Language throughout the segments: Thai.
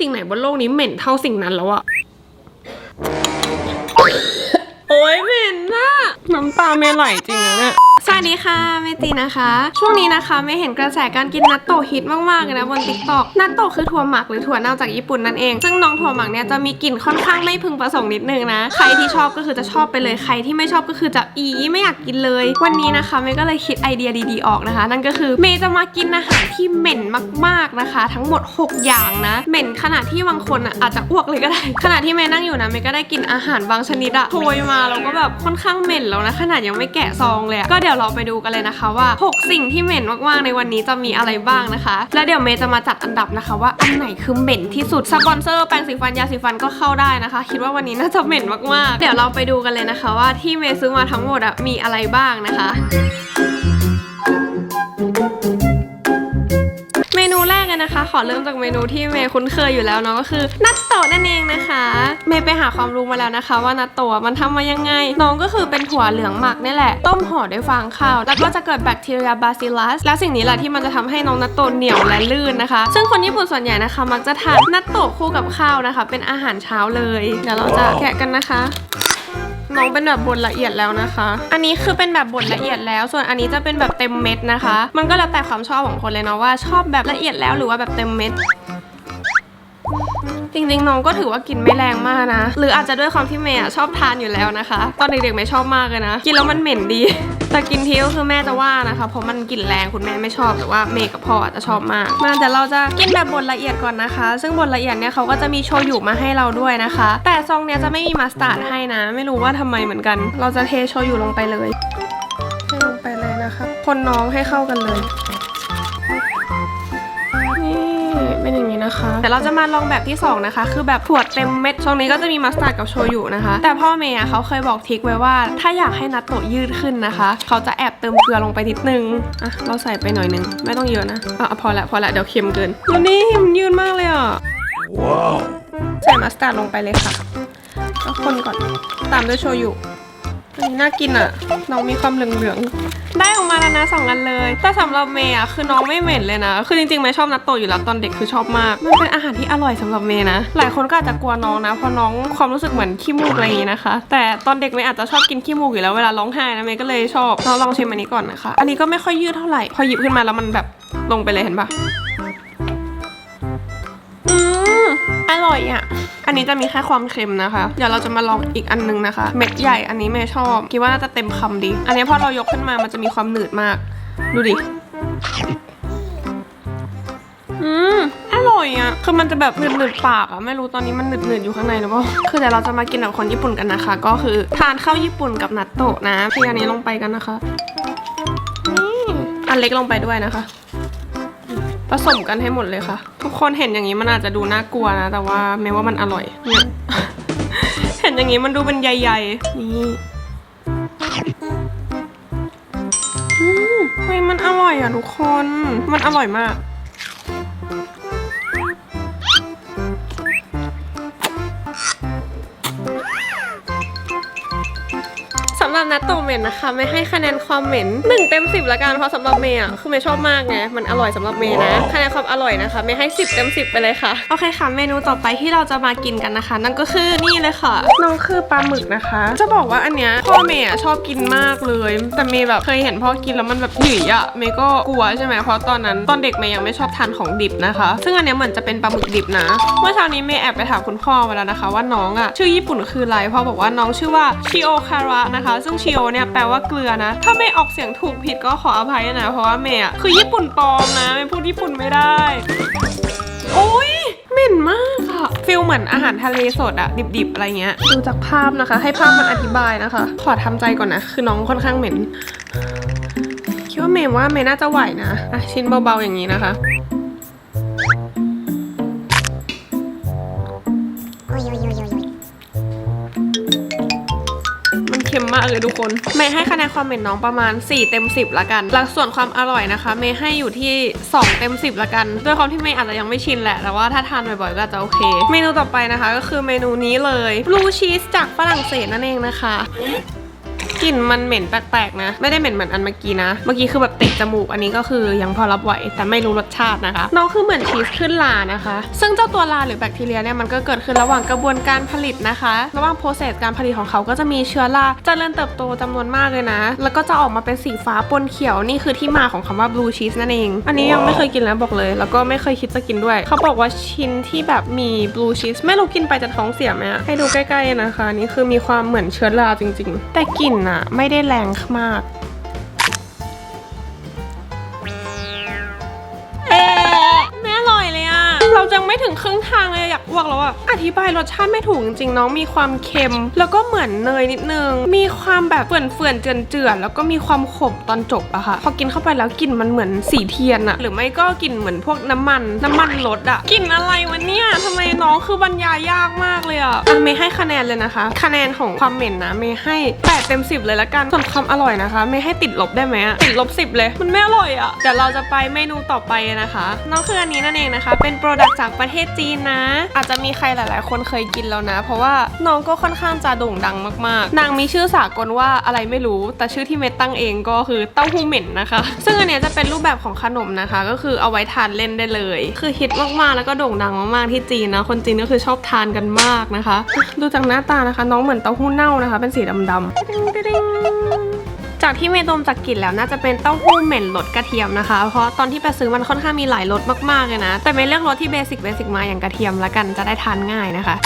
สิ่งไหนบนโลกนี้เหม็นเท่าสิ่งนั้นแล้วอะโอ้ยเหม็นนะน้ำตาเมย์ไหลจริงอะเนี่ย สวัสดีค่ะเมจีนะคะ ช่วงนี้นะคะไม่เห็นกระแสการกินนัตโตฮิตมากๆเลยนะบนติ๊กต็อกนัตโตคือถั่วหมักหรือถั่วเน่าจากญี่ปุ่นนั่นเอง ซึ่งน้องถั่วหมักเนี่ยจะมีกลิ่นค่อนข้างไม่พึงประสงค์นิดนึงนะ ใครที่ชอบก็คือจะชอบไปเลยใครที่ไม่ชอบก็คือจะอีไม่อยากกินเลย วันนี้นะคะเมก็เลยคิดไอเดียดีๆออกนะคะ นั่นก็คือเมจะมากินอาหารที่เหม็นมากๆนะคะ ทั้งหมด 6 อย่างนะเหม็นขนาดที่บางคนอะอาจจะอ้วกเลยก็ได้ขณะที่เมนั่งอยู่นะเมก็ได้กินอาหารบางชนิดอะโชยมาแล้วก็แบบค่อนข้างเหม็นแล้วนะขนาดยังไม่แกะซองเลยก็เดี๋ยวเราไปดูกันเลยนะคะว่า 6 สิ่งที่เหม็นมากๆในวันนี้จะมีอะไรบ้างนะคะ แล้วเดี๋ยวเมย์จะมาจัดอันดับนะคะ ว่าอันไหนคือเหม็นที่สุดสปอนเซอร์แปรงสีฟันยาสีฟันก็เข้าได้นะคะ คิดว่าวันนี้น่าจะเหม็นมากๆ เดี๋ยวเราไปดูกันเลยนะคะ ว่าที่เมย์ซื้อมาทั้งหมดอะมีอะไรบ้างนะคะ อเริ่มจากเมนูที่เมย์คุ้นเคยอยู่แล้วเนาะก็คือ นัตโตะนั่นเองนะคะ เมย์ไปหาความรู้มาแล้วนะคะ ว่านัตโตะมันทำมายังไง น้องก็คือเป็นถั่วเหลืองหมักนี่แหละ ต้มห่อด้วยฟางข้าว แล้วก็จะเกิดแบคทีเรียบาซิลัส และสิ่งนี้แหละที่มันจะทำให้น้องนัตโตะเหนียวและลื่นนะคะ ซึ่งคนญี่ปุ่นส่วนใหญ่นะคะ มักจะทานนัตโตะคู่กับข้าวนะคะ เป็นอาหารเช้าเลย เดี๋ยวเราจะแกะกันนะคะ น้องเป็นแบบบดละเอียดแล้วนะคะ อันนี้คือเป็นแบบบดละเอียดแล้ว ส่วนอันนี้จะเป็นแบบเต็มเม็ดนะคะ มันก็แล้วแต่ความชอบของคนเลยเนาะว่าชอบแบบละเอียดแล้วหรือว่าแบบเต็มเม็ด จริงๆน้องก็ถือว่ากินไม่แรงมากนะ หรืออาจจะด้วยความที่เมย์ชอบทานอยู่แล้วนะคะ ตอนเด็กๆเมย์ชอบมากเลยนะ กินแล้วมันเหม็นดี แต่กินทีก็คือแม่จะว่านะคะ เพราะมันกลิ่นแรงคุณแม่ไม่ชอบแต่ว่าเมย์กับพ่ออาจจะชอบมากมาเดี๋ยวเราจะกินแบบบดละเอียดก่อนนะคะ ซึ่งบดละเอียดเนี่ยเขาก็จะมีโชยุมาให้เราด้วยนะคะ แต่ซองเนี้ยจะไม่มีมัสตาร์ดให้นะ ไม่รู้ว่าทำไมเหมือนกัน เราจะเทโชยุลงไปเลยเทลงไปเลยนะคะคนน้องให้เข้ากันเลย เป็นอย่างนี้นะคะ แต่เราจะมาลองแบบที่ 2 นะคะ คือแบบถั่วเต็มเม็ดช่วงนี้ก็จะมีมัสตาร์ดกับโชยุนะคะ แต่พ่อเมย์อะเขาเคยบอกทริกไว้ว่า ถ้าอยากให้นัตโตะยืดขึ้นนะคะ เขาจะแอบเติมเกลือลงไปนิดนึงอะเราใส่ไปหน่อยนึง ไม่ต้องเยอะนะอะพอละพอละเดี๋ยวเค็มเกินแล้วนี่มันยืดมากเลยอะใส่มัสตาร์ดลงไปเลยค่ะแล้วคนก่อนตามด้วยโชยุ อันนี้น่ากินอะ น้องมีความเหลืองๆ ได้ออกมาแล้วนะสองอันเลย แต่สำหรับเมย์อะคือน้องไม่เหม็นเลยนะ คือจริงๆเมย์ชอบนัตโตะอยู่แล้วตอนเด็กคือชอบมาก มันเป็นอาหารที่อร่อยสำหรับเมย์นะ หลายคนก็อาจจะกลัวน้องนะ เพราะน้องความรู้สึกเหมือนขี้มูกอะไรอย่างงี้นะคะ แต่ตอนเด็กเมย์อาจจะชอบกินขี้มูกอยู่แล้วเวลาร้องไห้นะเมย์ก็เลยชอบเราลองชิมอันนี้ก่อนนะคะ อันนี้ก็ไม่ค่อยยืดเท่าไหร่ พอหยิบขึ้นมาแล้วมันแบบลงไปเลยเห็นปะ อืมอร่อยอะ อันนี้จะมีแค่ความเค็มนะคะ เดี๋ยวเราจะมาลองอีกอันนึงนะคะ เม็ดใหญ่อันนี้เมย์ชอบ คิดว่าน่าจะเต็มคำดี อันนี้พอเรายกขึ้นมามันจะมีความหนืดมาก ดูดิ อืมอร่อยอะ คือมันจะแบบหนืดๆปากอะ ไม่รู้ตอนนี้มันหนืดๆอยู่ข้างในหรือเปล่า คือเดี๋ยวเราจะมากินแบบคนญี่ปุ่นกันนะคะ ก็คือทานข้าวญี่ปุ่นกับนัตโตะนะเทอันนี้ลงไปกันนะคะ นี่ อันเล็กลงไปด้วยนะคะ ผสมกันให้หมดเลยค่ะ ทุกคนเห็นอย่างนี้มันอาจจะดูน่ากลัวนะ แต่ว่าแม้ว่ามันอร่อยเนี่ยเห็นอย่างนี้มันดูเป็นใยๆนี่อืมเฮ้ยมันอร่อยอะทุกคน มันอร่อยมากำหรับนัตโตะเหม็นนะคะไม่ให้คะแนนความเหม็น1เต็ม10ละกันเพราะสำหรับเมย์อะคือเมย์ชอบมากไงมันอร่อยสำหรับเมย์นะคะแนนความอร่อยนะคะเมย์ให้ 10เต็ม10 ไปเลยค่ะโอเคค่ะ เมนูต่อไปที่เราจะมากินกันนะคะ นั่นก็คือนี่เลยค่ะน้องคือปลาหมึกนะคะ จะบอกว่าอันเนี้ยพ่อเมย์อะชอบกินมากเลย แต่เมย์แบบเคยเห็นพ่อกินแล้วมันแบบหยิ่อะเมย์ก็กลัวใช่ไหมเพราะตอนนั้นตอนเด็กเมย์ยังไม่ชอบทานของดิบนะคะ ซึ่งอันเนี้ยเหมือนจะเป็นปลาหมึกดิบนะเมื่อเช้านี้เมย์แอบไปถามคุณพ่อมาแล้วนะคะ ว่าน้องอะชื่อญี่ปุ่นคืออะไรพ่อบอกว่าน้องชื่อว่าชิโอคาระนะคะซึ่งชิโอเนี่ยแปลว่าเกลือนะ ถ้าไม่ออกเสียงถูกผิดก็ขออภัยนะ เพราะว่าเมย์อะคือญี่ปุ่นปลอมนะไม่พูดญี่ปุ่นไม่ได้ โอ้ยเหม็นมากอะฟิลเหมือนอาหารทะเลสดอะดิบๆ อะไรเงี้ย ดูจากภาพนะคะ ให้ภาพมันอธิบายนะคะ ขอทำใจก่อนนะ คือน้องค่อนข้างเหม็น คิดว่าเมย์ว่าเมย์น่าจะไหวนะอะชิ้นเบาๆอย่างนี้นะคะากเลยทุกคน เมย์ให้คะแนนความเหม็นน้องประมาณ 4 เต็ม 10ละกันหลักส่วนความอร่อยนะคะ เมย์ให้อยู่ที่ 2 เต็ม 10ละกัน ด้วยความที่เมย์อาจจะยังไม่ชินแหละ แต่ว่าถ้าทานบ่อยๆก็จะโอเค เมนูต่อไปนะคะ ก็คือเมนูนี้เลยบลูชีสจากฝรั่งเศสนั่นเองนะคะ กลิ่นมันเหม็นแปลกๆนะ ไม่ได้เหม็นเหมือนอันเมื่อกี้นะ เมื่อกี้คือแบบเตะจมูก อันนี้ก็คือยังพอรับไหวแต่ไม่รู้รสชาตินะคะ น้องคือเหมือนชีสขึ้นลานะคะ ซึ่งเจ้าตัวลาหรือแบคทีเรียเนี่ยมันก็เกิดขึ้นระหว่างกระบวนการผลิตนะคะ ระหว่างโปรเซสการผลิตของเขาก็จะมีเชื้อราเจริญเติบโตจำนวนมากเลยนะ แล้วก็จะออกมาเป็นสีฟ้าปนเขียวนี่คือที่มาของคำว่า blue cheese นั่นเอง อันนี้ยังไม่เคยกินแล้วบอกเลย แล้วก็ไม่เคยคิดจะกินด้วย เขาบอกว่าชิ้นที่แบบมี blue cheese ไม่รู้กินไปจะท้องเสียไหมอะให้ดูใกล้ๆนะคะ นี่คือมีความเหมือนเชื้อราจริง ๆ แต่กลิ่นอะไม่ได้แรงมาก ไม่ถึงครึ่งทางเลยอยากอ้วกแล้วอะอธิบายรสชาติไม่ถูกจริงๆน้องมีความเค็ม แล้วก็เหมือนเนยนิดนึง มีความแบบเฟื่อนๆเจือนๆแล้วก็มีความขมตอนจบอะค่ะ พอกินเข้าไปแล้วกลิ่นมันเหมือนสีเทียนอะหรือไม่ก็กลิ่นเหมือนพวกน้ำมัน น้ำมันรถอะกลิ่นอะไรวะเนี่ยทำไมน้องคือบรรยายยากมากเลยอะอะเมย์ให้คะแนนเลยนะคะ คะแนนของความเหม็นนะเมย์ให้8เต็ม10 เลยละกันส่วนความอร่อยนะคะเมย์ให้ติดลบได้ไหมอะติดลบ10 เลย มันไม่อร่อยอะเดี๋ยวเราจะไปเมนูต่อไปนะคะน้องคืออันนี้นั่นเองนะคะ เป็นโปรดักต์จากประเทศจีนนะ อาจจะมีใครหลาย ๆ คนเคยกินแล้วนะ เพราะว่าน้องก็ค่อนข้างจะโด่งดังมาก ๆ นางมีชื่อสากลว่าอะไรไม่รู้ แต่ชื่อที่เมย์ตั้งเองก็คือเต้าหู้เหม็นนะคะ ซึ่งอันเนี้ยจะเป็นรูปแบบของขนมนะคะ ก็คือเอาไว้ทานเล่นได้เลย คือฮิตมาก ๆ แล้วก็โด่งดังมาก ๆ ที่จีนนะ คนจีนก็คือชอบทานกันมากนะคะ ดูจากหน้าตานะคะ น้องเหมือนเต้าหู้เน่านะคะ เป็นสีดำๆ จากที่เมย์ดมจากกลิ่นแล้วน่าจะเป็นเต้าหู้เหม็นรสกระเทียมนะคะ เพราะตอนที่ไปซื้อมันค่อนข้างมีหลายรสมากๆเลยนะ แต่เมย์เลือกรสที่เบสิกเบสิกมาอย่างกระเทียมละกันจะได้ทานง่ายนะคะ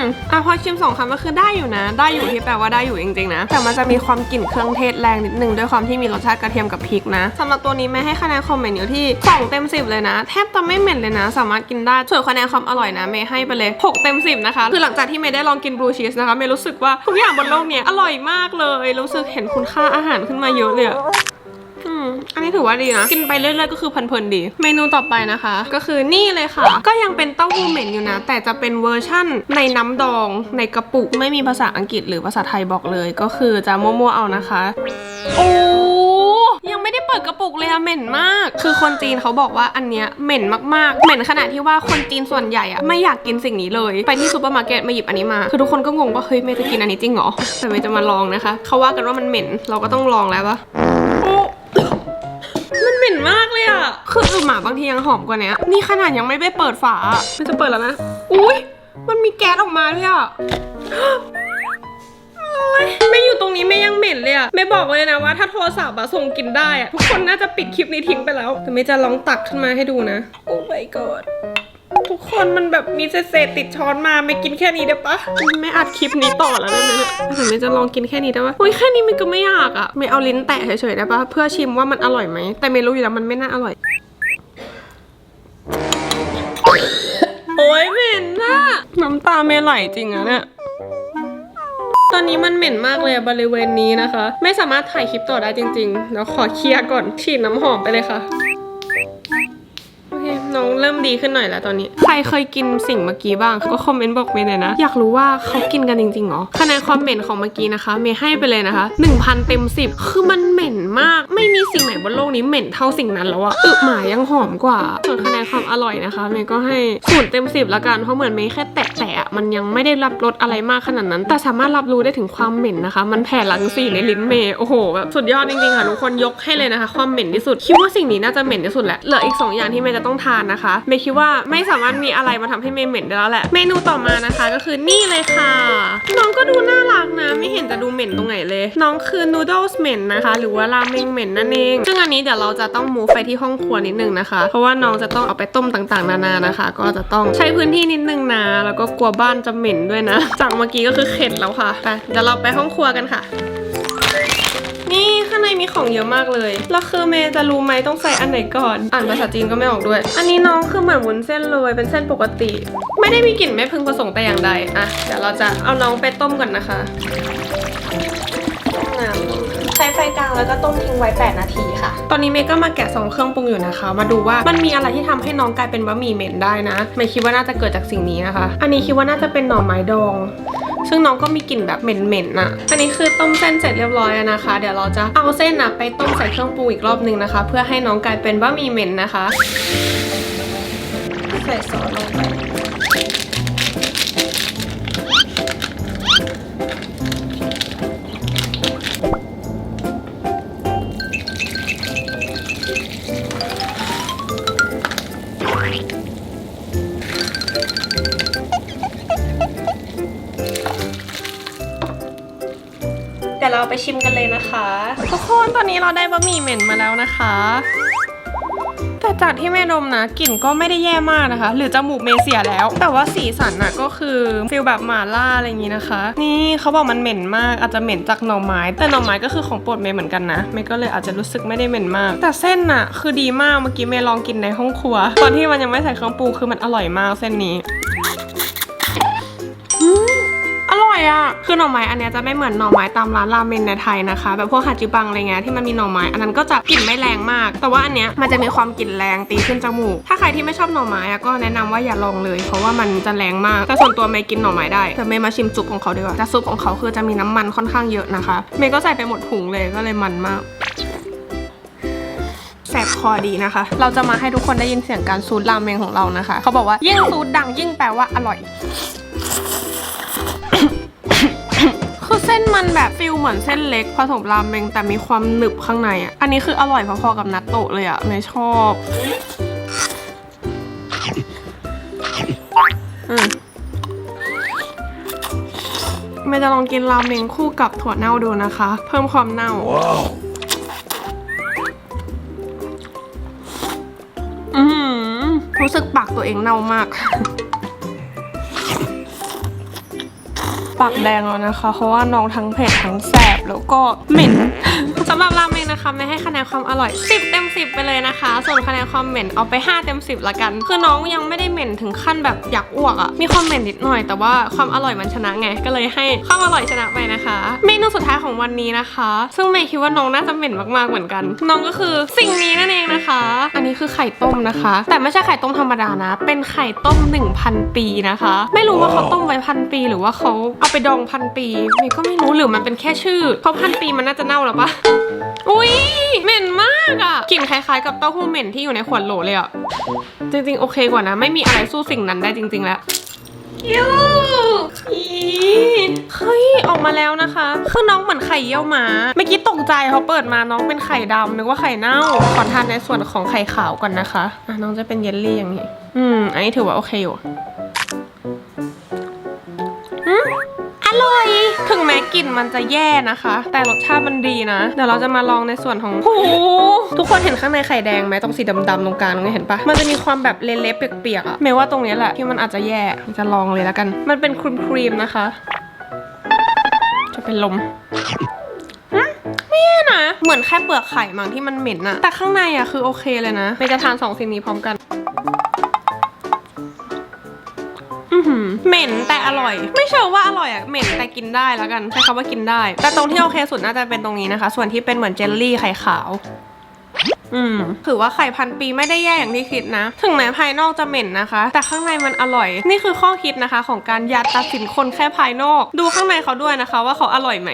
มอะพอชิมสองคำก็คือได้อยู่นะ ได้อยู่ที่แปลว่าได้อยู่จริงๆนะ แต่มันจะมีความกลิ่นเครื่องเทศแรงนิดนึงด้วยความที่มีรสชาติกระเทียมกับพริกนะสำหรับตัวนี้ไม่ให้คะแนนคอมเมนต์อยู่ที่ 2 เต็ม 10 เลยนะ แทบจะไม่เหม็นเลยนะ สามารถกินได้ส่วนคะแนนความอร่อยนะเมย์ให้ไปเลย 6 เต็ม 10 นะคะ คือหลังจากที่เมย์ได้ลองกินบลูชีสนะคะเมย์รู้สึกว่าทุกอย่างบนโลกเนี้ยอร่อยมากเลย รู้สึกเห็นคุณค่าอาหารขึ้นมาเยอะเลย อันนี้ถือว่าดีนะ กินไปเรื่อยๆก็คือเพลินๆดี เมนูต่อไปนะคะ ก็คือนี่เลยค่ะ ก็ยังเป็นเต้าหู้เหม็นอยู่นะ แต่จะเป็นเวอร์ชั่นในน้ำดองในกระปุกไม่มีภาษาอังกฤษหรือภาษาไทยบอกเลย ก็คือจะมั่วๆเอานะคะ โอ้ยังไม่ได้เปิดกระปุกเลยอะเหม็นมาก คือคนจีนเขาบอกว่าอันเนี้ยเหม็นมากๆ เหม็นขนาดที่ว่าคนจีนส่วนใหญ่อะไม่อยากกินสิ่งนี้เลย ไปที่ซูเปอร์มาร์เก็ตมาหยิบอันนี้มา คือทุกคนก็งงว่าเฮ้ยเมย์จะกินอันนี้จริงเหรอ แต่เมย์จะมาลองนะคะ เขาว่ากันว่ามันเหม็น เราก็ต้องลองแล้วปะ มันเหม็นมากเลยอะ คืออือหมาบางทียังหอมกว่าเนี้ย นี่ขนาดยังไม่ได้เปิดฝาอะมันจะเปิดแล้วนะ อุ้ยมันมีแก๊สออกมาด้วยอะโอ๊ยไม่อยู่ตรงนี้ไม่ยังเหม็นเลยอะไม่บอกเลยนะว่าถ้าโทรศัพท์อะส่งกลินได้อะทุกคนน่าจะปิดคลิปนี้ทิ้งไปแล้ว แต่ไม่จะลองตักขึ้นมาให้ดูนะ โอ้ my god ทุกคนมันแบบมีเศษๆติดช้อนมาไม่กินแค่นี้ได้ปะไม่อัดคลิปนี้ต่อแล้วได้ไหมเนี่ยแต่ไม่จะลองกินแค่นี้ได้ปะอุ้ยแค่นี้มันก็ไม่อยากอะไม่เอาลิ้นแตะเฉยๆได้ปะเพื่อชิมว่ามันอร่อยไหมแต่ไม่รู้อยู่แล้วมันไม่น่าอร่อยโอ้ยเหม็นน่ะน้ำตาไม่ไหลจริงอะเนี่ยตอนนี้มันเหม็นมากเลยอะบริเวณนี้นะคะ ไม่สามารถถ่ายคลิปต่อได้จริงๆแล้วขอเคลียร์ก่อนฉีดน้ำหอมไปเลยค่ะโอ เริ่มดีขึ้นหน่อยแล้วตอนนี้ ใครเคยกินสิ่งเมื่อกี้บ้างก็คอมเมนต์บอกเมย์หน่อยนะ อยากรู้ว่าเขากินกันจริงๆเหรอคะแนนความเหม็นของเมื่อกี้นะคะ เมย์ให้ไปเลยนะคะ 1000 เต็ม 10 คือมันเหม็นมาก ไม่มีสิ่งไหนบนโลกนี้เหม็นเท่าสิ่งนั้นแล้วอะอึหมายังหอมกว่า ส่วนคะแนนความอร่อยนะคะ เมย์ก็ให้ศูนย์เต็ม 10ละกันเพราะเหมือนเมย์แค่แตะ มันยังไม่ได้รับรสอะไรมากขนาดนั้น แต่สามารถรับรู้ได้ถึงความเหม็นนะคะ มันแผ่หลังสีในลิ้นเมย์โอ้โหแบบสุดยอดจริงๆค่ะทุกคนยกให้เลยนะคะ ความเหม็นที่สุดคิดว่าสิ่งนี้น่าจะเหม็นที่สุดแหละเหลืออีก 2 อย่างที่เมย์จะต้องทานนะคะเมย์คิดว่าไม่สามารถมีอะไรมาทำให้เมย์เหม็นได้แล้วแหละเมนูต่อมานะคะก็คือนี่เลยค่ะ น้องก็ดูน่ารักนะ ไม่เห็นจะดูเหม็นตรงไหนเลย น้องคือ noodles เหม็นนะคะ หรือว่าราเมงเหม็นนั่นเองซึ่งอันนี้เดี๋ยวเราจะต้องมูฟไปที่ห้องครัวนิดนึงนะคะ เพราะว่าน้องจะต้องเอาไปต้มต่างๆ นานานะคะ ก็จะต้องใช้พื้นที่นิดนึงนะแล้วก็กลัวบ้านจะเหม็นด้วยนะ จากเมื่อกี้ก็คือเข็ดแล้วค่ะไปเดี๋ยวเราไปห้องครัวกันค่ะ นี่ข้างในมีของเยอะมากเลย แล้วคือเมย์จะรู้ไหมต้องใส่อันไหนก่อน อ่านภาษาจีนก็ไม่ออกด้วย อันนี้น้องคือเหมือนวุ้นเส้นเลย เป็นเส้นปกติ ไม่ได้มีกลิ่นไม่พึงประสงค์แต่อย่างใด อะ เดี๋ยวเราจะเอาน้องไปต้มก่อนนะคะ ช้ไฟกลางแล้วก็ต้มทิ้งไว้ 8 นาทีค่ะ ตอนนี้เมย์ก็มาแกะซองเครื่องปรุงอยู่นะคะ มาดูว่ามันมีอะไรที่ทำให้น้องกลายเป็นบะหมี่เหม็นได้นะเมย์คิดว่าน่าจะเกิดจากสิ่งนี้นะคะ อันนี้คิดว่าน่าจะเป็นหน่อไม้ดอง ซึ่งน้องก็มีกลิ่นแบบเหม็นๆน่ะ อันนี้คือต้มเส้นเสร็จเรียบร้อยแล้วนะคะ เดี๋ยวเราจะเอาเส้นน่ะไปต้มใส่เครื่องปรุงอีกรอบหนึ่งนะคะ เพื่อให้น้องกลายเป็นบะหมี่เหม็นนะคะ ใส่ซอสลงไป ชิมกันเลยนะคะ ทุกคนตอนนี้เราได้บะหมี่เหม็นมาแล้วนะคะ แต่จากที่แม่ดมนะกลิ่นก็ไม่ได้แย่มากนะคะ หรือจมูกเมเสียแล้ว แต่ว่าสีสันน่ะก็คือฟิลแบบหม่าล่าอะไรอย่างนี้นะคะ นี่เขาบอกมันเหม็นมากอาจจะเหม็นจากหน่อไม้ แต่หน่อไม้ก็คือของโปรดเมย์เหมือนกันนะเมย์ก็เลยอาจจะรู้สึกไม่ได้เหม็นมาก แต่เส้นน่ะคือดีมากเมื่อกี้เมย์ลองกินในห้องครัว ตอนที่มันยังไม่ใส่เครื่องปรุงคือมันอร่อยมากเส้นนี้ อร่อยอะคือหน่อไม้อันเนี้ยจะไม่เหมือนหน่อไม้ตามร้านราเมงในไทยนะคะ แบบพวกฮาจิบังอะไรเงี้ยที่มันมีหน่อไม้ อันนั้นก็จะกลิ่นไม่แรงมาก แต่ว่าอันเนี้ยมันจะมีความกลิ่นแรงตีขึ้นจมูก ถ้าใครที่ไม่ชอบหน่อไม้อะก็แนะนำว่าอย่าลองเลย เพราะว่ามันจะแรงมาก แต่ส่วนตัวเมย์กินหน่อไม้ได้แต่เมย์มาชิมซุปของเขาดีกว่าแต่ซุปของเขาคือจะมีน้ำมันค่อนข้างเยอะนะคะ เมย์ก็ใส่ไปหมดถุงเลยก็เลยมันมากแสบคอดีนะคะ เราจะมาให้ทุกคนได้ยินเสียงการซูดราเมงของเรานะคะ เขาบอกว่ายิ่งซูดดังยิ่งแปลว่าอร่อย เส้นมันแบบฟิลเหมือนเส้นเล็กผสมราเมงแต่มีความหนึบข้างในอะ อันนี้คืออร่อยพอๆกับนัตโตะเลยอะไม่ชอบอืมไม่จะลองกินราเมงคู่กับถั่วเน่าดูนะคะ เพิ่มความเน่า อือหือรู้สึกปากตัวเองเน่ามาก ปากแดงแล้วนะคะ เพราะว่าน้องทั้งเผ็ดทั้งแสบแล้วก็เหม็นสำหรับราเมงนะคะ ไม่ให้คะแนนความอร่อย 10 10 ไปเลยนะคะ ส่วนคะแนนความเหม็นเอาไป 5 เต็ม 10 ละกัน คือน้องยังไม่ได้เหม็นถึงขั้นแบบอยากอ้วกอะ่ะมีความเหม็นนิดหน่อย แต่ว่าความอร่อยมันชนะไง ก็เลยให้ความอร่อยชนะไปนะคะ เมนูสุดท้ายของวันนี้นะคะ ซึ่งเมย์คิดว่าน้องน่าจะเหม็นมากๆเหมือนกัน น้องก็คือสิ่งนี้นั่นเองนะคะ อันนี้คือไข่ต้มนะคะ แต่ไม่ใช่ไข่ต้มธรรมดานะ เป็นไข่ต้ม 1,000 ปีนะคะ ไม่รู้ว่าเขาต้มไว้พันปี หรือว่าเขาเอาไปดองพันปีเมย์ก็ไม่รู้หรือมันเป็นแค่ชื่อเพราะพันปีมันน่าจะเน่าแล้วปะอุ้ย เหม็นมากอะกลิ่นคล้ายๆกับเต้าหู้เหม็นที่อยู่ในขวดโหลเลยอะจริงๆ โอเคกว่านะ ไม่มีอะไรสู้สิ่งนั้นได้จริง ๆ แล้วยูอีเฮ้ย ออกมาแล้วนะคะ คือน้องเหมือนไข่เยี่ยวมาเมื่อกี้ตกใจเขาเปิดมาน้องเป็นไข่ดำนึกว่าไข่เน่า ขอทานในส่วนของไข่ขาวก่อนนะคะอะน้องจะเป็นเยลลี่อย่างนี้ อืม อันนี้ถือว่าโอเคอยู่อร่อย ถึงแม้กลิ่นมันจะแย่นะคะ แต่รสชาติมันดีนะ เดี๋ยวเราจะมาลองในส่วนของหูทุกคนเห็นข้างในไข่แดงไหมตรงสีดำๆตรงกลางตรงนี้เห็นปะมันจะมีความแบบเละๆเปียกๆอะเมย์ว่าตรงนี้แหละที่มันอาจจะแย่จะลองเลยแล้วกัน มันเป็นครีมครีมๆนะคะ จะเป็นลมอืมไม่แย่นะเหมือนแค่เปลือกไข่มั้งที่มันเหม็นอะแต่ข้างในอะคือโอเคเลยนะเมย์จะทานสองสิ่งนี้พร้อมกันอื้อหือ เหม็นแต่อร่อย ไม่เชื่อว่าอร่อยอะเหม็นแต่กินได้แล้วกันใช้คำว่ากินได้ แต่ตรงที่โอเคสุดน่าจะเป็นตรงนี้นะคะ ส่วนที่เป็นเหมือนเจลลี่ไข่ขาวอืมถือว่าไข่พันปีไม่ได้แย่อย่างที่คิดนะ ถึงแม้ภายนอกจะเหม็นนะคะ แต่ข้างในมันอร่อย นี่คือข้อคิดนะคะ ของการอย่าตัดสินคนแค่ภายนอก ดูข้างในเขาด้วยนะคะ ว่าเขาอร่อยไหม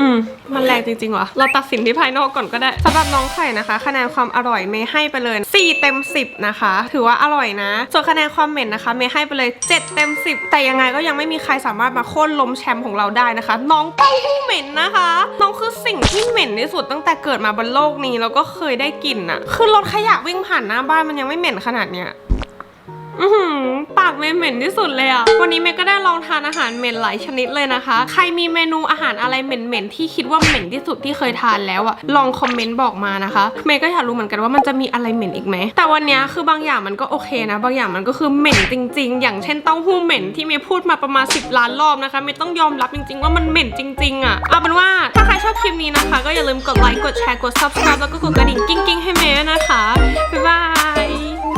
อืมมันแรงจริงๆวะเราตัดสินที่ภายนอกก่อนก็ได้สำหรับน้องไข่นะคะ คะแนนความอร่อยเมย์ให้ไปเลย 4 เต็ม 10 นะคะ ถือว่าอร่อยนะ ส่วนคะแนนความเหม็นนะคะเมย์ให้ไปเลย 7 เต็ม 10 แต่ยังไงก็ยังไม่มีใครสามารถมาโค่นล้มแชมป์ของเราได้นะคะ น้องเต้าหู้เหม็นนะคะ น้องคือสิ่งที่เหม็นที่สุดตั้งแต่เกิดมาบนโลกนี้แล้วก็เคยได้กลิ่นอะคือรถขยะวิ่งผ่านหน้าบ้านมันยังไม่เหม็นขนาดเนี้ย อือหือปากเมย์เหม็นที่สุดเลยอะวันนี้เมย์ก็ได้ลองทานอาหารเหม็นหลายชนิดเลยนะคะ ใครมีเมนูอาหารอะไรเหม็นๆที่คิดว่าเหม็นที่สุดที่เคยทานแล้วอะลองคอมเมนต์บอกมานะคะ เมย์ก็อยากรู้เหมือนกันว่ามันจะมีอะไรเหม็นอีกไหม แต่วันนี้คือบางอย่างมันก็โอเคนะ บางอย่างมันก็คือเหม็นจริง ๆ อย่างเช่นเต้าหู้เหม็นที่เมย์พูดมาประมาณ 10 ล้านรอบนะคะ เมย์ต้องยอมรับจริง ๆ ว่ามันเหม็นจริงๆอะเอาเป็นว่าถ้าใครชอบคลิปนี้นะคะ ก็อย่าลืมกดไลค์ กดแชร์ กด subscribe แล้วก็กดกระดิ่งกิ้งๆให้เมย์นะคะ บ๊ายบาย